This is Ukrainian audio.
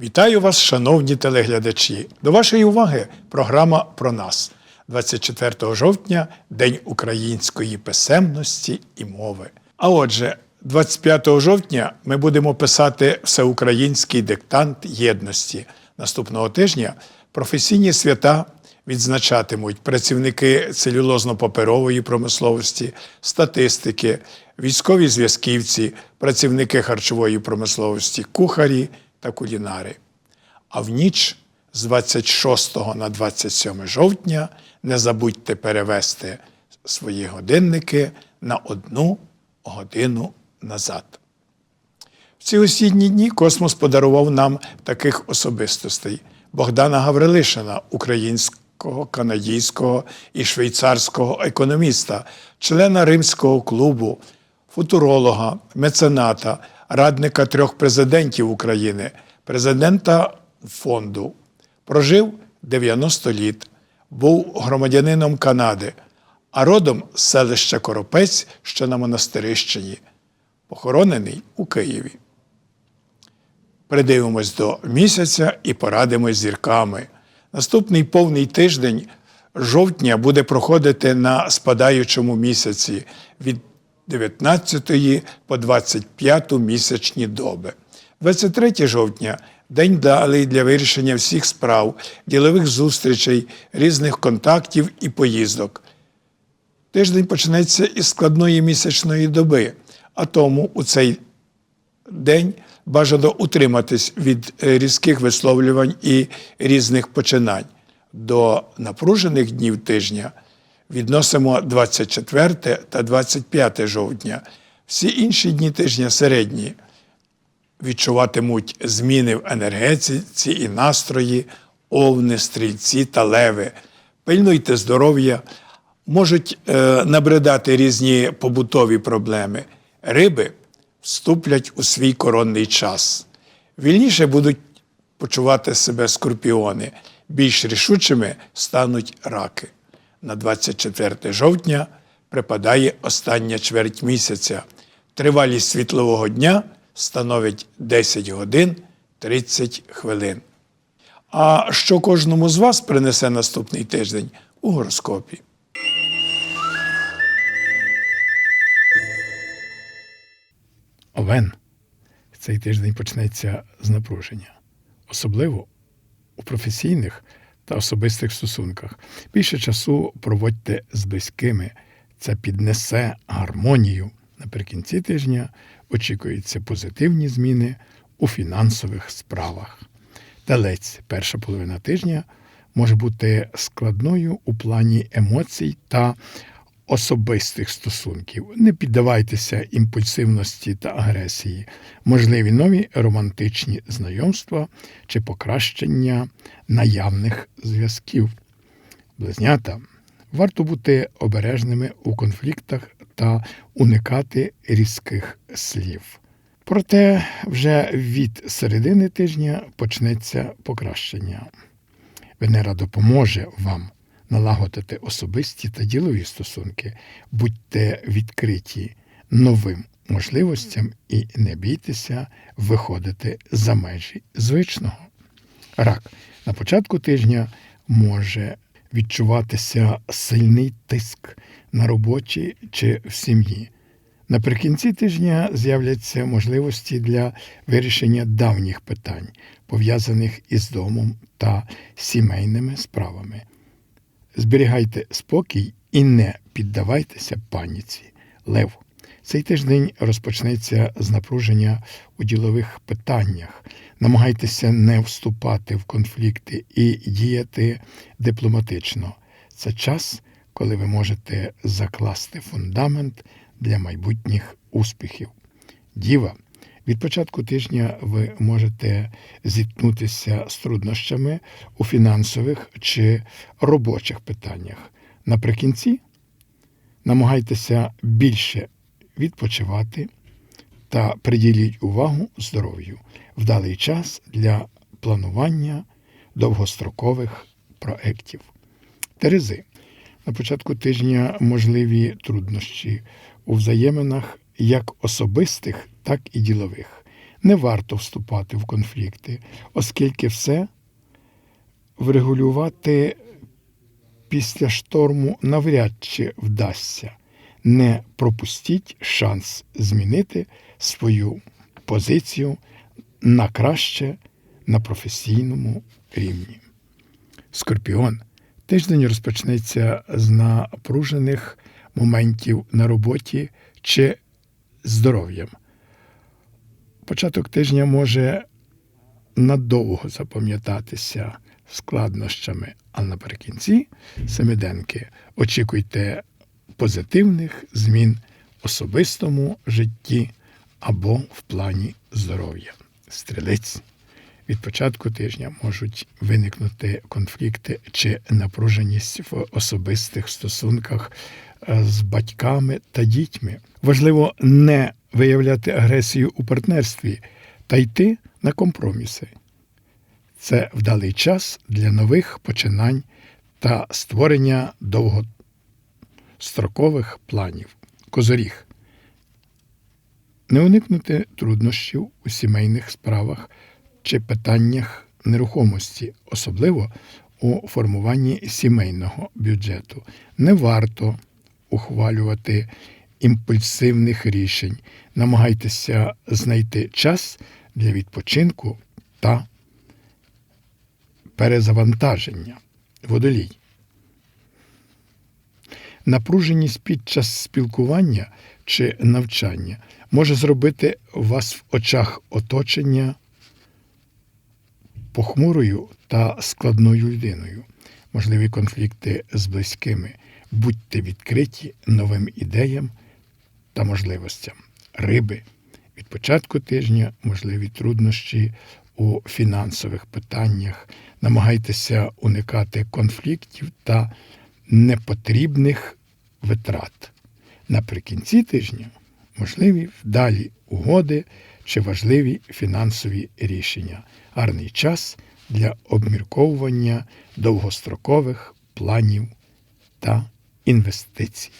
Вітаю вас, шановні телеглядачі. До вашої уваги програма про нас. 24 жовтня День української писемності і мови. А отже, 25 жовтня ми будемо писати всеукраїнський диктант єдності. Наступного тижня професійні свята відзначатимуть працівники целюлозно-паперової промисловості, статистики, військові зв'язківці, працівники харчової промисловості, кухарі та кулінари. А в ніч з 26 на 27 жовтня не забудьте перевести свої годинники на одну годину назад. В ці осінні дні космос подарував нам таких особистостей: Богдана Гаврилишина, українського, канадійського і швейцарського економіста, члена Римського клубу, футуролога, мецената, радника трьох президентів України, президента фонду. Прожив 90 літ, був громадянином Канади, а родом з селища Коропець, що на Монастирищині, похоронений у Києві. Придивимось до місяця і порадимось зірками. Наступний повний тиждень жовтня буде проходити на спадаючому місяці від 19 по 25 місячні доби. 23 жовтня день далий для вирішення всіх справ, ділових зустрічей, різних контактів і поїздок. Тиждень почнеться із складної місячної доби, а тому у цей день бажано утриматись від е, різких висловлювань і різних починань. До напружених днів тижня відносимо 24 та 25 жовтня. Всі інші дні тижня середні відчуватимуть зміни в енергетиці і настрої, овни, стрільці та леви. Пильнуйте здоров'я, можуть е, набридати різні побутові проблеми. Риби вступлять у свій коронний час. Вільніше будуть почувати себе скорпіони, більш рішучими стануть раки. На 24 жовтня припадає остання чверть місяця. Тривалість світлового дня становить 10 годин 30 хвилин. А що кожному з вас принесе наступний тиждень у гороскопі? Овен. Цей тиждень почнеться з напруження, особливо у професійних та особистих стосунках. Більше часу проводьте з близькими. Це піднесе гармонію. Наприкінці тижня очікуються позитивні зміни у фінансових справах. Телець, перша половина тижня може бути складною у плані емоцій та особистих стосунків. Не піддавайтеся імпульсивності та агресії, можливі нові романтичні знайомства чи покращення наявних зв'язків. Близнята. Варто бути обережними у конфліктах та уникати різких слів. Проте вже від середини тижня почнеться покращення. Венера допоможе вам налагодити особисті та ділові стосунки, будьте відкриті новим можливостям і не бійтеся виходити за межі звичного. Рак на початку тижня може відчуватися сильний тиск на роботі чи в сім'ї. Наприкінці тижня з'являться можливості для вирішення давніх питань, пов'язаних із домом та сімейними справами. Зберігайте спокій і не піддавайтеся паніці. Лев. Цей тиждень розпочнеться з напруження у ділових питаннях. Намагайтеся не вступати в конфлікти і діяти дипломатично. Це час, коли ви можете закласти фундамент для майбутніх успіхів. Діва. Від початку тижня ви можете зіткнутися з труднощами у фінансових чи робочих питаннях. Наприкінці намагайтеся більше відпочивати та приділіть увагу здоров'ю. Вдалий час для планування довгострокових проєктів. Терези. На початку тижня можливі труднощі у взаєминах як особистих, так і ділових. Не варто вступати в конфлікти, оскільки все врегулювати після шторму навряд чи вдасться. Не пропустіть шанс змінити свою позицію на краще на професійному рівні. Скорпіон. Тиждень розпочнеться з напружених моментів на роботі чи здоров'ям. Початок тижня може надовго запам'ятатися складнощами, а наприкінці семиденки очікуйте позитивних змін в особистому житті або в плані здоров'я. Стрілець. Від початку тижня можуть виникнути конфлікти чи напруженість в особистих стосунках е, з батьками та дітьми. Важливо не виявляти агресію у партнерстві та йти на компроміси. Це вдалий час для нових починань та створення довгострокових планів. Козоріг. Не уникнути труднощів у сімейних справах чи питаннях нерухомості, особливо у формуванні сімейного бюджету. Не варто ухвалювати імпульсивних рішень. Намагайтеся знайти час для відпочинку та перезавантаження. Водолій. Напруженість під час спілкування чи навчання може зробити вас в очах оточення похмурою та складною людиною. Можливі конфлікти з близькими. Будьте відкриті новим ідеям та можливостям. Риби. Від початку тижня можливі труднощі у фінансових питаннях. Намагайтеся уникати конфліктів та непотрібних витрат. Наприкінці тижня можливі вдалі угоди чи важливі фінансові рішення. Гарний час для обмірковування довгострокових планів та інвестицій.